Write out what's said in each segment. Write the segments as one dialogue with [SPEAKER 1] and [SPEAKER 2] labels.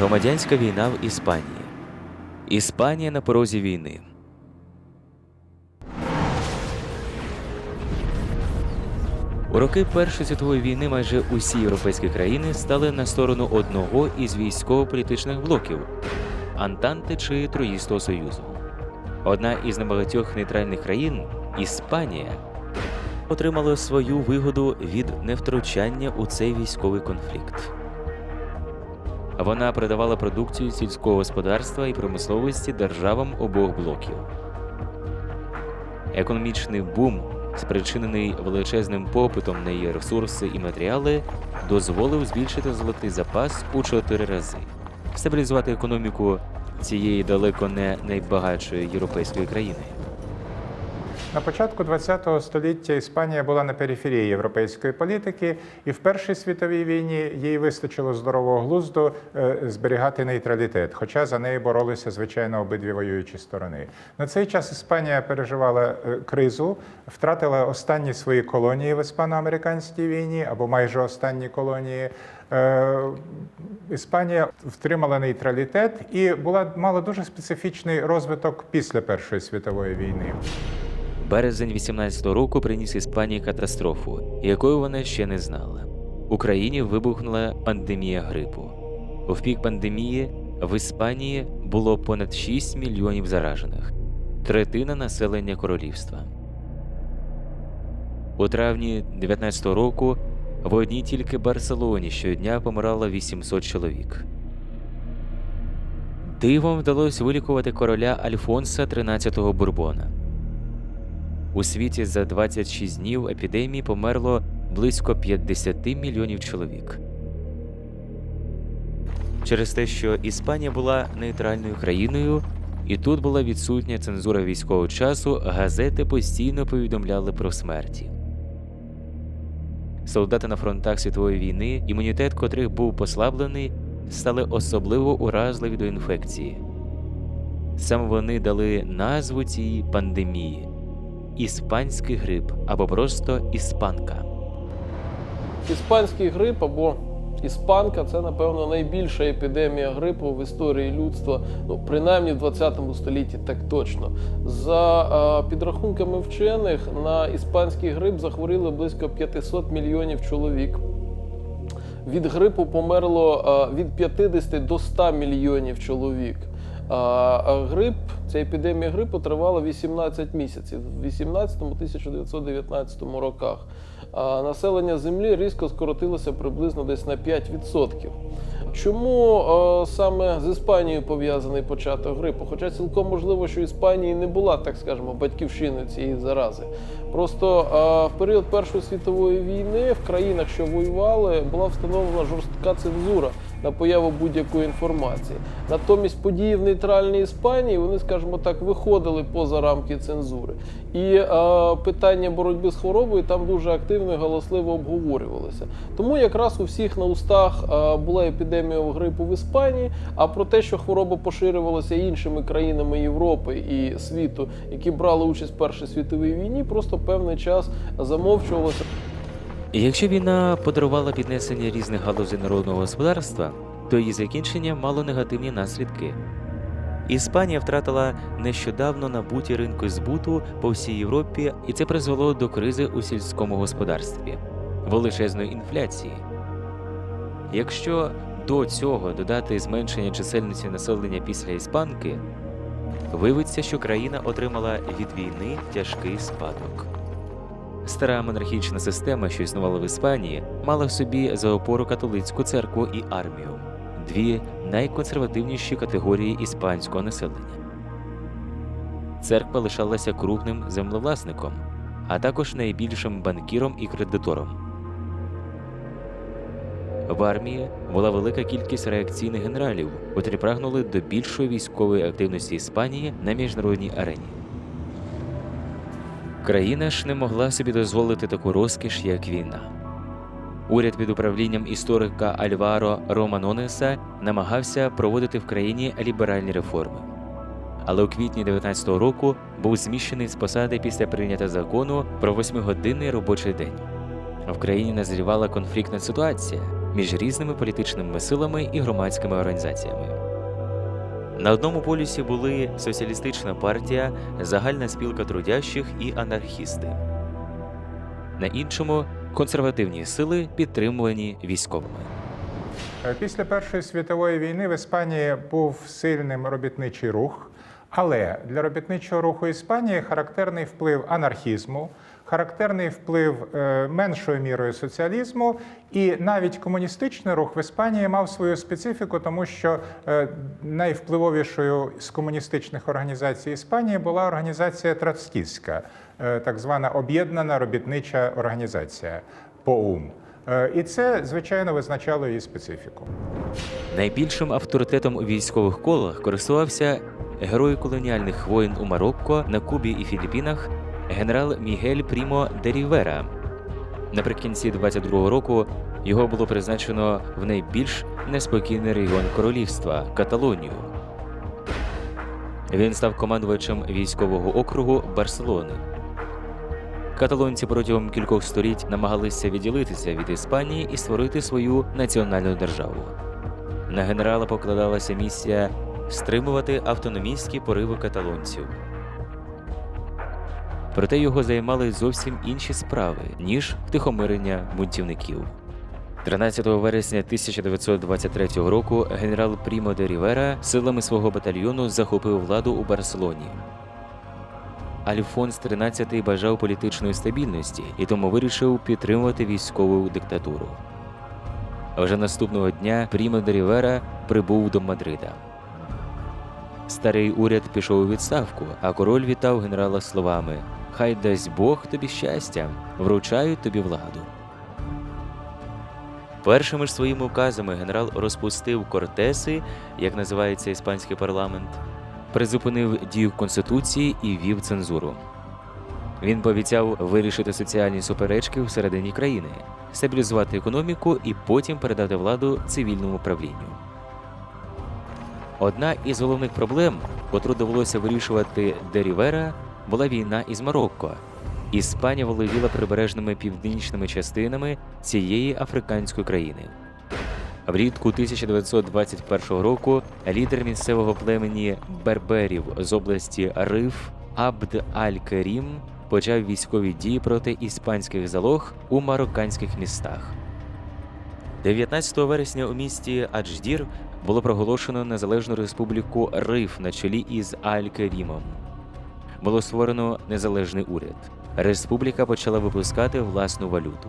[SPEAKER 1] Громадянська війна в Іспанії. Іспанія на порозі війни. У роки Першої світової війни майже усі європейські країни стали на сторону одного із військово-політичних блоків Антанти чи Троїстого Союзу. Одна із небагатьох нейтральних країн Іспанія отримала свою вигоду від невтручання у цей військовий конфлікт. Вона продавала продукцію сільського господарства і промисловості державам обох блоків. Економічний бум, спричинений величезним попитом на її ресурси і матеріали, дозволив збільшити золотий запас у чотири рази, стабілізувати економіку цієї далеко не найбагатшої європейської країни.
[SPEAKER 2] На початку ХХ століття Іспанія була на периферії європейської політики, і в Першій світовій війні їй вистачило здорового глузду е, зберігати нейтралітет, хоча за неї боролися звичайно обидві воюючі сторони. На цей час Іспанія переживала е, кризу, втратила останні свої колонії в іспано-американській війні або майже останні колонії. Е, Іспанія втримала нейтралітет і була мала дуже специфічний розвиток після Першої світової війни.
[SPEAKER 1] Березень 18-го року приніс Іспанії катастрофу, якої вона ще не знала. В Україні вибухнула пандемія грипу. В пік пандемії в Іспанії було понад 6 мільйонів заражених, третина населення королівства. У травні 19-го року в одній тільки Барселоні щодня помирало 800 чоловік. Дивом вдалося вилікувати короля Альфонса XIII Бурбона. У світі за 26 днів епідемії померло близько 50 мільйонів чоловік. Через те, що Іспанія була нейтральною країною, і тут була відсутня цензура військового часу, газети постійно повідомляли про смерті. Солдати на фронтах світової війни, імунітет котрих був послаблений, стали особливо уразливі до інфекції. Саме вони дали назву цій пандемії іспанський грип або просто іспанка.
[SPEAKER 3] Іспанський грип або іспанка це, напевно, найбільша епідемія грипу в історії людства, ну принаймні в 20 столітті, так точно. За е, підрахунками вчених, на іспанський грип захворіли близько 500 мільйонів чоловік. Від грипу померло е, від 50 до 100 мільйонів чоловік. А грип, ця епідемія грипу тривала 18 місяців в 18-1919 роках. А населення землі різко скоротилося приблизно десь на 5%. Чому е, саме з Іспанією пов'язаний початок грипу? Хоча цілком можливо, що Іспанії не була, так скажемо, батьківщиною цієї зарази. Просто е, в період Першої світової війни в країнах, що воювали, була встановлена жорстка цензура на появу будь-якої інформації. Натомість події в нейтральній Іспанії вони, скажімо так, виходили поза рамки цензури. І е, питання боротьби з хворобою там дуже активно і галасливо обговорювалися. Тому якраз у всіх на устах е, була епідемія грипу в Іспанії. А про те, що хвороба поширювалася іншими країнами Європи і світу, які брали участь в Першій світовій війні, просто певний час замовчувалося.
[SPEAKER 1] Якщо війна подарувала піднесення різних галузей народного господарства, то її закінчення мало негативні наслідки. Іспанія втратила нещодавно набуті ринки збуту по всій Європі, і це призвело до кризи у сільському господарстві, величезної інфляції. Якщо до цього додати зменшення чисельності населення після іспанки, виявиться, що країна отримала від війни тяжкий спадок. Стара монархічна система, що існувала в Іспанії, мала в собі за опору католицьку церкву і армію дві найконсервативніші категорії іспанського населення. Церква лишалася крупним землевласником, а також найбільшим банкіром і кредитором. В армії була велика кількість реакційних генералів, котрі прагнули до більшої військової активності Іспанії на міжнародній арені. Країна ж не могла собі дозволити таку розкіш, як війна. Уряд під управлінням історика Альваро Романонеса намагався проводити в країні ліберальні реформи. Але у квітні 19-го року був зміщений з посади після прийняття закону про восьмигодинний робочий день. В країні назрівала конфліктна ситуація. між різними політичними силами і громадськими організаціями. На одному полюсі були соціалістична партія, загальна спілка трудящих і анархісти. На іншому консервативні сили, підтримувані військовими.
[SPEAKER 2] Е, Після Першої світової війни в Іспанії був сильним робітничий рух, але для робітничого руху Іспанії характерний вплив анархізму, характерний вплив е, меншою мірою соціалізму, і навіть комуністичний рух в Іспанії мав свою специфіку, тому що е, найвпливовішою з комуністичних організацій Іспанії була організація троцкістська, е, так звана об'єднана робітнича організація ПОУМ. І це, звичайно, визначало її специфіку.
[SPEAKER 1] Найбільшим авторитетом у військових колах користувався герой колоніальних воєн у Марокко, на Кубі і Філіппінах генерал Мігель Прімо де Рівера. Наприкінці 22-го року його було призначено в найбільш неспокійний регіон королівства Каталонію. Він став командувачем військового округу Барселони. Каталонці протягом кількох століть намагалися відділитися від Іспанії і створити свою національну державу. На генерала покладалася місія стримувати автономістські пориви каталонців. Проте його займали зовсім інші справи, ніж втихомирення бунтівників. 13 вересня 1923 року генерал Прімо де Рівера силами свого батальйону захопив владу у Барселоні. Альфонс XIII бажав політичної стабільності і тому вирішив підтримувати військову диктатуру. А Вже наступного дня Прімо де Рівера прибув до Мадрида. Старий уряд пішов у відставку, а король вітав генерала словами: Хай дасть Бог тобі щастя, вручаю тобі владу. Першими ж своїми указами генерал розпустив кортеси, як називається іспанський парламент, призупинив дію Конституції і ввів цензуру. Він пообіцяв вирішити соціальні суперечки всередині країни, стабілізувати економіку і потім передати владу цивільному правлінню. Одна із головних проблем, котру довелося вирішувати де Рівера, була війна із Марокко. Іспанія володіла прибережними північними частинами цієї африканської країни. Влітку 1921 року лідер місцевого племені берберів з області Риф Абд Аль-Керім почав військові дії проти іспанських залог у марокканських містах. 19 вересня у місті Адждір було проголошено незалежну республіку Риф на чолі із Аль-Керімом. Було створено незалежний уряд. Республіка почала випускати власну валюту.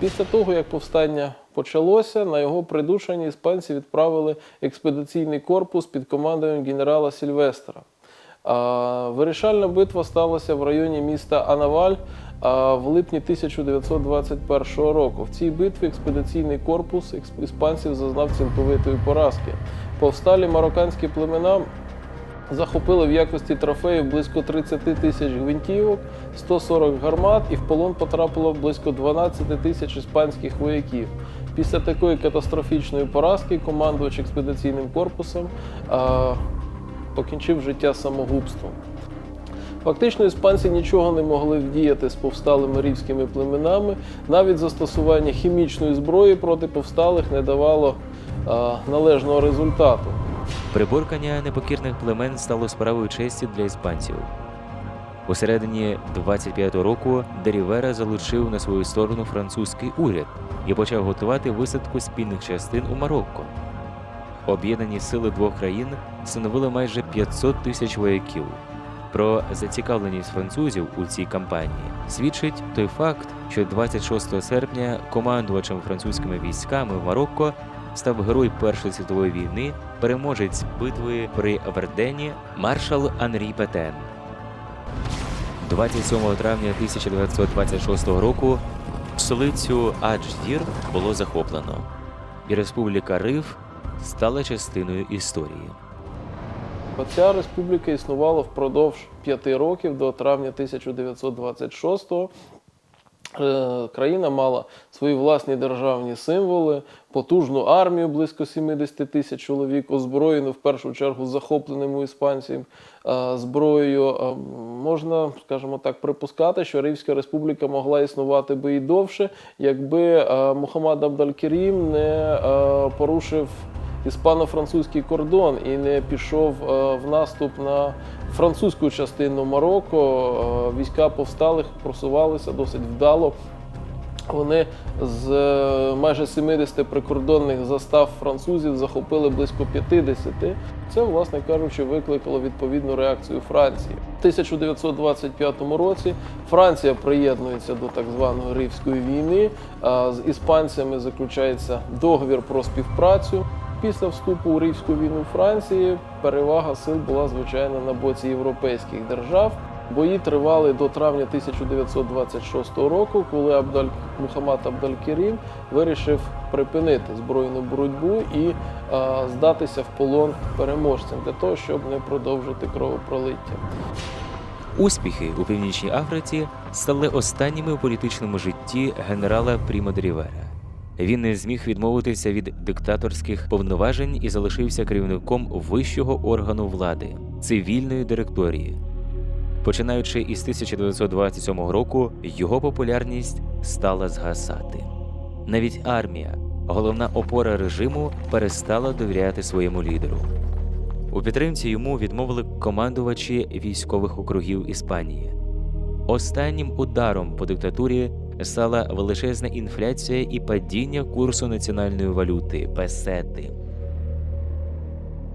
[SPEAKER 3] Після того, як повстання почалося, на його придушення іспанці відправили експедиційний корпус під командуванням генерала Сільвестра. Вирішальна битва сталася в районі міста Анаваль в липні 1921 року. В цій битві експедиційний корпус іспанців зазнав цілковитої поразки. Повсталі марокканські племена захопили в якості трофеїв близько 30 тисяч гвинтівок, 140 гармат і в полон потрапило близько 12 тисяч іспанських вояків. Після такої катастрофічної поразки командувач експедиційним корпусом а, покінчив життя самогубством. Фактично, іспанці нічого не могли вдіяти з повсталими рівськими племенами. Навіть застосування хімічної зброї проти повсталих не давало а, належного результату.
[SPEAKER 1] Приборкання непокірних племен стало справою честі для іспанців. У середині 25-го року Дерівера залучив на свою сторону французький уряд і почав готувати висадку спільних частин у Марокко. Об'єднані сили двох країн становили майже 500 тисяч вояків. Про зацікавленість французів у цій кампанії свідчить той факт, що 26 серпня командувачем французькими військами в Марокко став герой Першої світової війни, переможець битви при Вердені маршал Анрі Петен. 27 травня 1926 року столицю Адждір було захоплено, і республіка Риф стала частиною історії.
[SPEAKER 3] Ця республіка існувала впродовж п'яти років до травня 1926-го. Е, Країна мала свої власні державні символи, потужну армію близько 70 тисяч чоловік, озброєну в першу чергу захопленим у іспанців е, зброєю. Е, Можна, скажімо так, припускати, що Римська республіка могла існувати би і довше, якби Мухаммад Абдаль-Керім не порушив іспано-французький кордон і не пішов в наступ на французьку частину Марокко. Е, Війська повсталих просувалися досить вдало. Вони з е, майже 70 прикордонних застав французів захопили близько 50. Це, власне кажучи, викликало відповідну реакцію Франції. У 1925 році Франція приєднується до так званої Ривської війни. З іспанцями заключається договір про співпрацю. Після вступу у Ривську війну Франції перевага сил була звичайно на боці європейських держав. Бої тривали до травня 1926 року, коли Абдаль Мухаммад Абдаль-Керім вирішив припинити збройну боротьбу і е, здатися в полон переможцям для того, щоб не продовжити кровопролиття.
[SPEAKER 1] Успіхи у Північній Африці стали останніми у політичному житті генерала Прімо де Рівера. Він не зміг відмовитися від диктаторських повноважень і залишився керівником вищого органу влади цивільної директорії. Починаючи із 1927 року, його популярність стала згасати. Навіть армія, головна опора режиму, перестала довіряти своєму лідеру. У підтримці йому відмовили командувачі військових округів Іспанії. Останнім ударом по диктатурі стала величезна інфляція і падіння курсу національної валюти песети.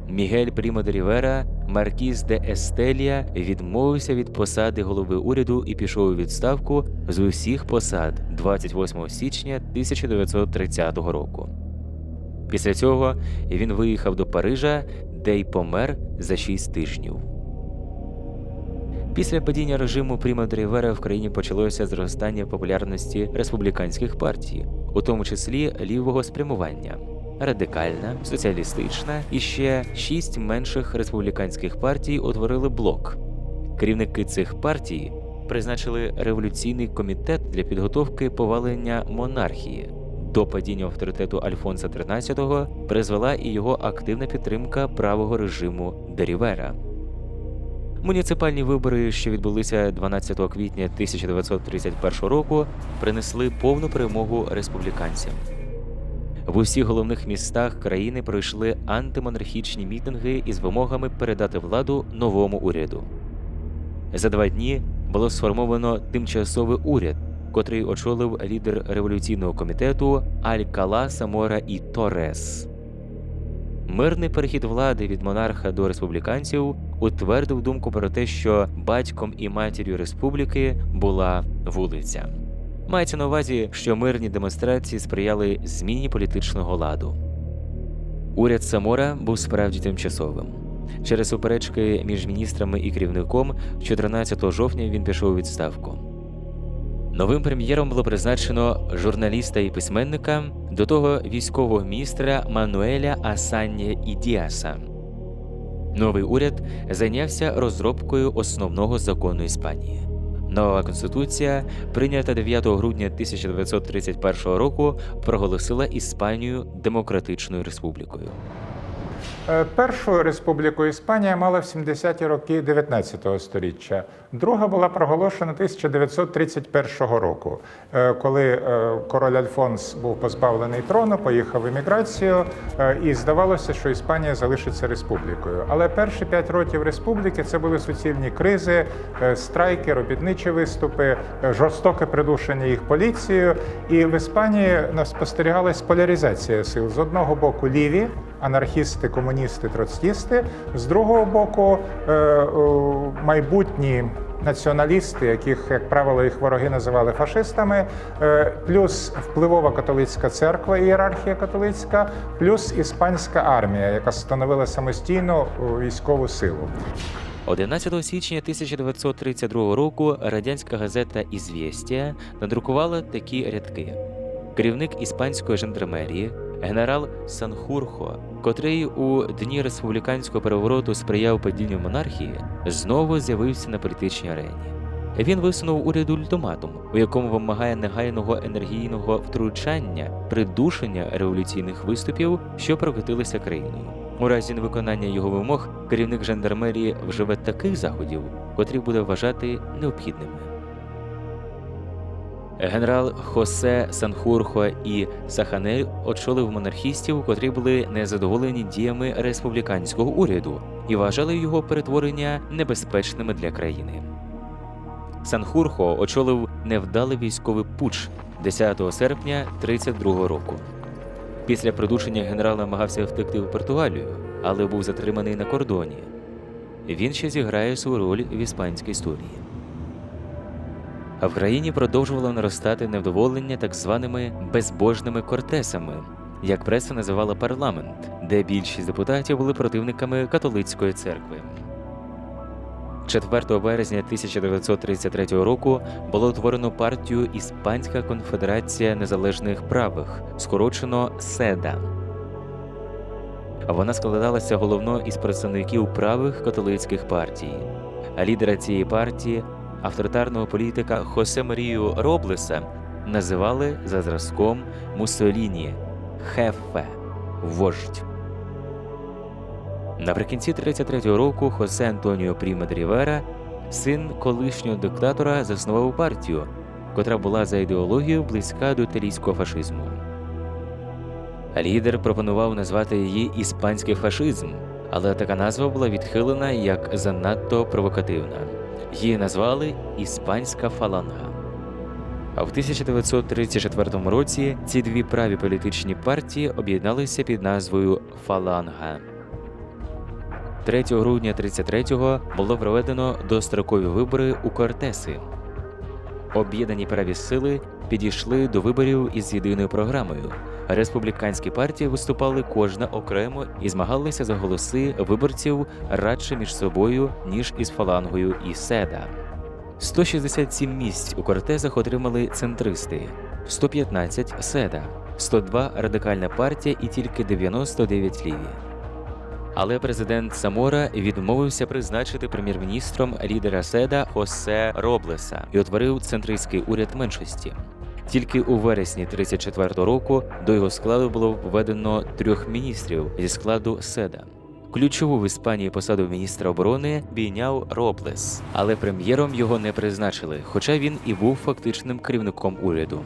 [SPEAKER 1] Мігель Прімо де Рівера, маркіз де Естелія, відмовився від посади голови уряду і пішов у відставку з усіх посад 28 січня 1930 року. Після цього він виїхав до Парижа, де й помер за 6 тижнів. Після падіння режиму Прімо де в країні почалося зростання популярності республіканських партій, у тому числі лівого спрямування. Радикальна, соціалістична і ще шість менших республіканських партій утворили блок. Керівники цих партій призначили революційний комітет для підготовки повалення монархії. До падіння авторитету Альфонса XIII призвела і його активна підтримка правого режиму Дерівера. Муніципальні вибори, що відбулися 12 квітня 1931 року, принесли повну перемогу республіканцям. В усіх головних містах країни пройшли антимонархічні мітинги із вимогами передати владу новому уряду. За два дні було сформовано тимчасовий уряд, котрий очолив лідер революційного комітету Алькала Самора і Торес. Мирний перехід влади від монарха до республіканців утвердив думку про те, що батьком і матір'ю республіки була вулиця. Мається на увазі, що мирні демонстрації сприяли зміні політичного ладу. Уряд Самора був справді тимчасовим. Через суперечки між міністрами і керівником 14 жовтня він пішов у відставку. Новим прем'єром було призначено журналіста і письменника, до того військового міністра Мануеля Асаньє Ідіаса. Новий уряд зайнявся розробкою основного закону Іспанії. Нова конституція, прийнята 9 грудня 1931 року, проголосила Іспанію демократичною республікою.
[SPEAKER 2] Е, Першу республіку Іспанія мала в 70-ті роки 19 століття. Друга була проголошена 1931 року, е, коли е, король Альфонс був позбавлений трону, поїхав в еміграцію, і здавалося, що Іспанія залишиться республікою. Але перші п'ять років республіки це були суцільні кризи, страйки, робітничі виступи, жорстоке придушення їх поліцією. І в Іспанії спостерігалась поляризація сил з одного боку ліві анархісти, комуністи, троцкісти, з другого боку е, майбутні націоналісти, яких, як правило, їх вороги називали фашистами, е, плюс впливова католицька церква, ієрархія католицька, плюс іспанська армія, яка становила самостійну е, військову силу.
[SPEAKER 1] 11 січня 1932 року радянська газета «Ізвєстія» надрукувала такі рядки: керівник іспанської жандармерії, генерал Санхурхо, котрий у дні республіканського перевороту сприяв падінню монархії, знову з'явився на політичній арені. Він висунув уряду ультиматум, у якому вимагає негайного енергійного втручання, придушення революційних виступів, що прокотилися країною. У разі невиконання його вимог керівник жандармерії вживе таких заходів, котрі буде вважати необхідними. Генерал Хосе Санхурхо і Саханель очолив монархістів, котрі були незадоволені діями республіканського уряду і вважали його перетворення небезпечними для країни. Санхурхо очолив невдалий військовий путч 10 серпня 32 року. Після придушення генерал намагався втекти в Португалію, але був затриманий на кордоні. Він ще зіграє свою роль в іспанській історії. А в країні продовжувало наростати невдоволення так званими безбожними кортесами, як преса називала парламент, де більшість депутатів були противниками католицької церкви. 4 березня 1933 року було утворено партію Іспанська конфедерація незалежних правих, скорочено СЕДА. Вона складалася головно із представників правих католицьких партій. А лідера цієї партії, авторитарного політика Хосе Марію Роблеса, називали за зразком Муссоліні Хефе вождь. Наприкінці 33-го року Хосе Антоніо Пріме Рівера, син колишнього диктатора, заснував партію, котра була за ідеологією близька до італійського фашизму. Лідер пропонував назвати її іспанський фашизм, але така назва була відхилена як занадто провокативна. Її назвали Іспанська фаланга. А в 1934 році ці дві праві політичні партії об'єдналися під назвою Фаланга. 3 грудня 33-го було проведено дострокові вибори у Кортеси. Об'єднані праві сили підійшли до виборів із єдиною програмою. Республіканські партії виступали кожна окремо і змагалися за голоси виборців радше між собою, ніж із фалангою і седа. 167 місць у кортезах отримали центристи, 115 седа, 102 радикальна партія і тільки 99 ліві. Але президент Самора відмовився призначити прем'єр-міністром лідера Седа Хосе Роблеса і утворив центристський уряд меншості. Тільки у вересні 34 року до його складу було введено трьох міністрів зі складу Седа. Ключову в Іспанії посаду міністра оборони бійняв Роблес, але прем'єром його не призначили, хоча він і був фактичним керівником уряду.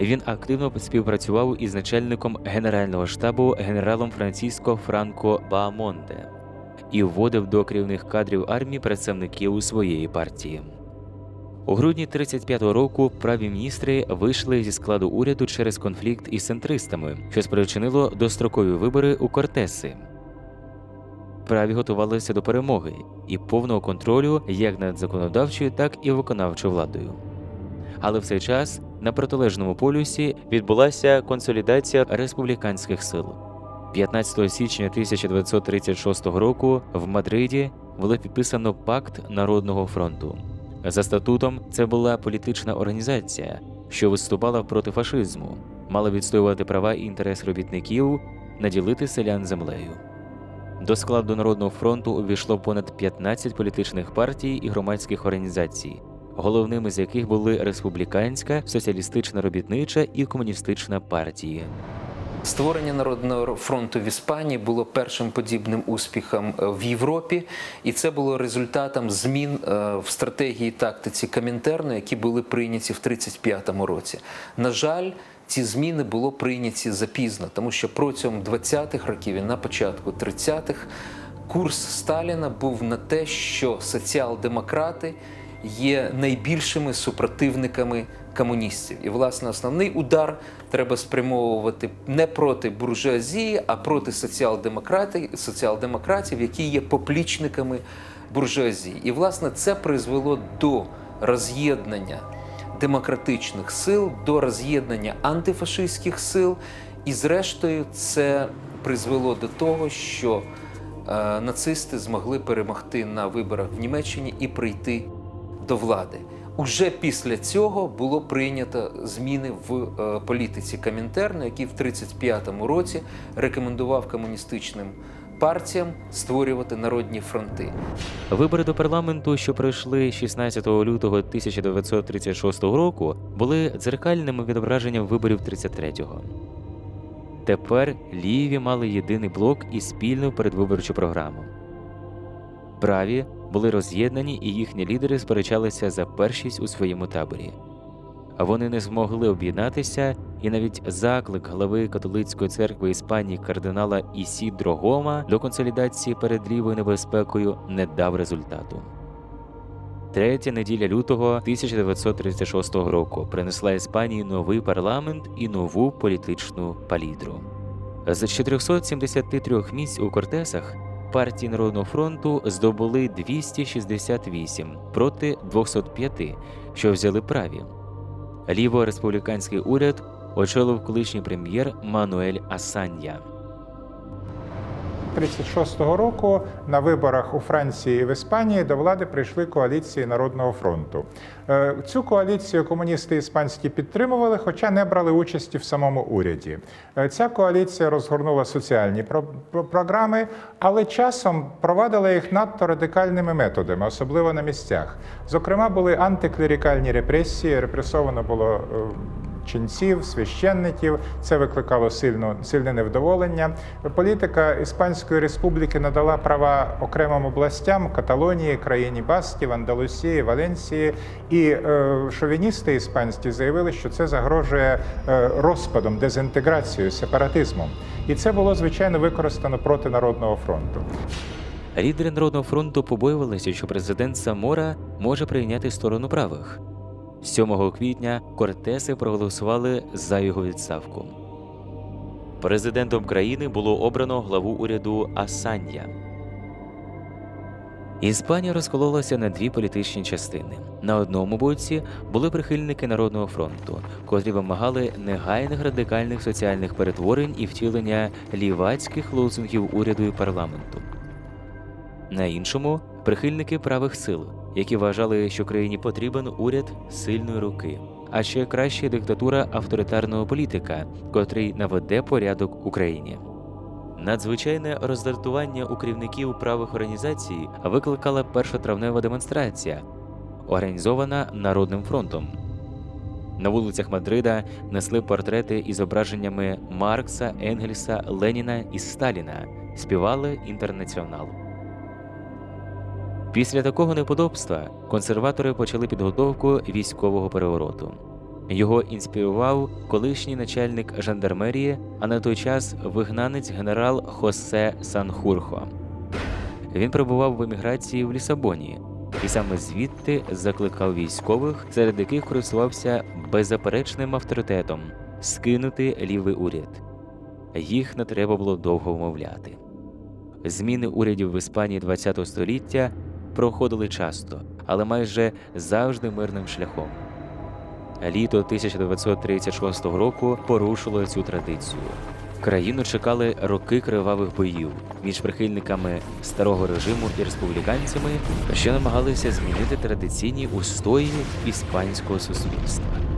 [SPEAKER 1] Він активно співпрацював із начальником генерального штабу генералом Франциско Франко Баамонте і вводив до керівних кадрів армії представників своєї партії. У грудні 35-го року праві міністри вийшли зі складу уряду через конфлікт із центристами, що спричинило дострокові вибори у Кортеси. Праві готувалися до перемоги і повного контролю як над законодавчою, так і виконавчою владою. Але в цей час на протилежному полюсі відбулася консолідація республіканських сил. 15 січня 1936 року в Мадриді було підписано пакт Народного фронту. За статутом, це була політична організація, що виступала проти фашизму, мала відстоювати права і інтерес робітників, наділити селян землею. До складу Народного фронту увійшло понад 15 політичних партій і громадських організацій, головними з яких були республіканська, соціалістична робітнича і комуністична партії.
[SPEAKER 4] Створення народного фронту в Іспанії було першим подібним успіхом е, в Європі, і це було результатом змін е, в стратегії тактиці Комінтерну, які були прийняті в 1935 році. На жаль, ці зміни було прийняті запізно, тому що протягом 20-х років і на початку 30-х курс Сталіна був на те, що соціал-демократи є найбільшими супротивниками комуністів. І, власне, основний удар треба спрямовувати не проти буржуазії, а проти соціал-демократів, соціал-демократів, які є поплічниками буржуазії. І, власне, це призвело до роз'єднання демократичних сил, до роз'єднання антифашистських сил. І, зрештою, це призвело до того, що е, нацисти змогли перемогти на виборах в Німеччині і прийти до влади. Уже після цього було прийнято зміни в е, політиці Комінтерну, який в 1935 році рекомендував комуністичним партіям створювати народні фронти.
[SPEAKER 1] Вибори до парламенту, що пройшли 16 лютого 1936 року, були дзеркальним відображенням виборів 33-го. Тепер ліві мали єдиний блок і спільну передвиборчу програму. Праві були роз'єднані, і їхні лідери сперечалися за першість у своєму таборі. Вони не змогли об'єднатися, і навіть заклик глави католицької церкви Іспанії кардинала Ісідро Гома до консолідації перед лівою небезпекою не дав результату. Третя неділя лютого 1936 року принесла Іспанії новий парламент і нову політичну палітру. З 473 місць у Кортесах партії Народного фронту здобули 268 проти 205, що взяли праві. Ліво-республіканський уряд очолив колишній прем'єр Мануель Асанья.
[SPEAKER 2] 36-го року на виборах у Франції і в Іспанії до влади прийшли коаліції Народного фронту. Е, Цю коаліцію комуністи іспанські підтримували, хоча не брали участі в самому уряді. Е, Ця коаліція розгорнула соціальні про- про- програми, але часом провадила їх надто радикальними методами, особливо на місцях. Зокрема, були антиклерікальні репресії, репресовано було. Ченців, священників. Це викликало сильно, сильне невдоволення. Політика Іспанської республіки надала права окремим областям Каталонії, країні Басків, Андалусії, Валенсії. І е, шовіністи іспанські заявили, що це загрожує е, розпадом, дезінтеграцією, сепаратизмом. І це було звичайно використано проти народного фронту.
[SPEAKER 1] Лідери Народного фронту побоювалися, що президент Самора може прийняти сторону правих. 7 квітня Кортеси проголосували за його відставку. Президентом країни було обрано главу уряду Асанья. Іспанія розкололася на дві політичні частини. На одному боці були прихильники Народного фронту, котрі вимагали негайних радикальних соціальних перетворень і втілення лівацьких лозунгів уряду і парламенту. На іншому прихильники правих сил, які вважали, що країні потрібен уряд сильної руки, а ще краще диктатура авторитарного політика, котрий наведе порядок Україні. Надзвичайне роздратування у керівників правих організацій викликала першотравнева демонстрація, організована Народним фронтом. На вулицях Мадрида несли портрети із зображеннями Маркса, Енгельса, Леніна і Сталіна, співали інтернаціонал. Після такого неподобства консерватори почали підготовку військового перевороту. Його інспірував колишній начальник жандармерії, а на той час вигнанець генерал Хосе Санхурхо. Він перебував в еміграції в Лісабоні, і саме звідти закликав військових, серед яких користувався беззаперечним авторитетом скинути лівий уряд. Їх не треба було довго вмовляти. Зміни урядів в Іспанії ХХ століття проходили часто, але майже завжди мирним шляхом. Літо 1936 року порушило цю традицію. Країну чекали роки кривавих боїв між прихильниками старого режиму і республіканцями, що намагалися змінити традиційні устої іспанського суспільства.